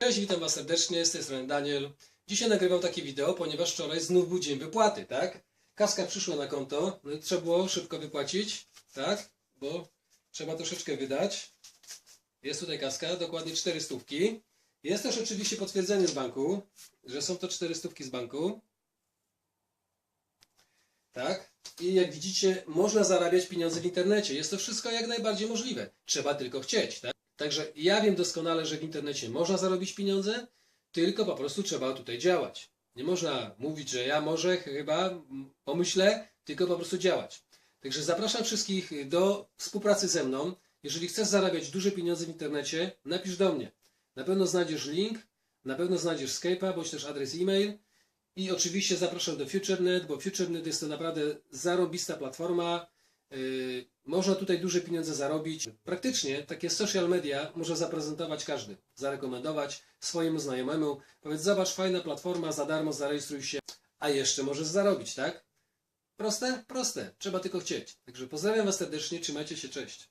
Cześć, witam Was serdecznie, z tej strony Daniel. Dzisiaj nagrywam takie wideo, ponieważ wczoraj znów był dzień wypłaty, tak? Kaska przyszła na konto, no i trzeba było szybko wypłacić, tak? Bo trzeba troszeczkę wydać. Jest tutaj kaska, dokładnie 4 stówki. Jest też oczywiście potwierdzenie z banku, że są to 4 stówki z banku. Tak? I jak widzicie, można zarabiać pieniądze w internecie. Jest to wszystko jak najbardziej możliwe. Trzeba tylko chcieć, tak? Także ja wiem doskonale, że w internecie można zarobić pieniądze, tylko po prostu trzeba tutaj działać. Nie można mówić, że ja może chyba pomyślę, tylko po prostu działać. Także zapraszam wszystkich do współpracy ze mną. Jeżeli chcesz zarabiać duże pieniądze w internecie, napisz do mnie. Na pewno znajdziesz link, na pewno znajdziesz Skype'a, bądź też adres e-mail. I oczywiście zapraszam do FutureNet, bo FutureNet jest to naprawdę zarobista platforma. Yy, można tutaj duże pieniądze zarobić. Praktycznie takie social media może zaprezentować każdy, zarekomendować swojemu znajomemu. Powiedz, zobacz, fajna platforma, za darmo zarejestruj się, a jeszcze możesz zarobić, tak? Proste? Proste. Trzeba tylko chcieć. Także pozdrawiam Was serdecznie, trzymajcie się, cześć.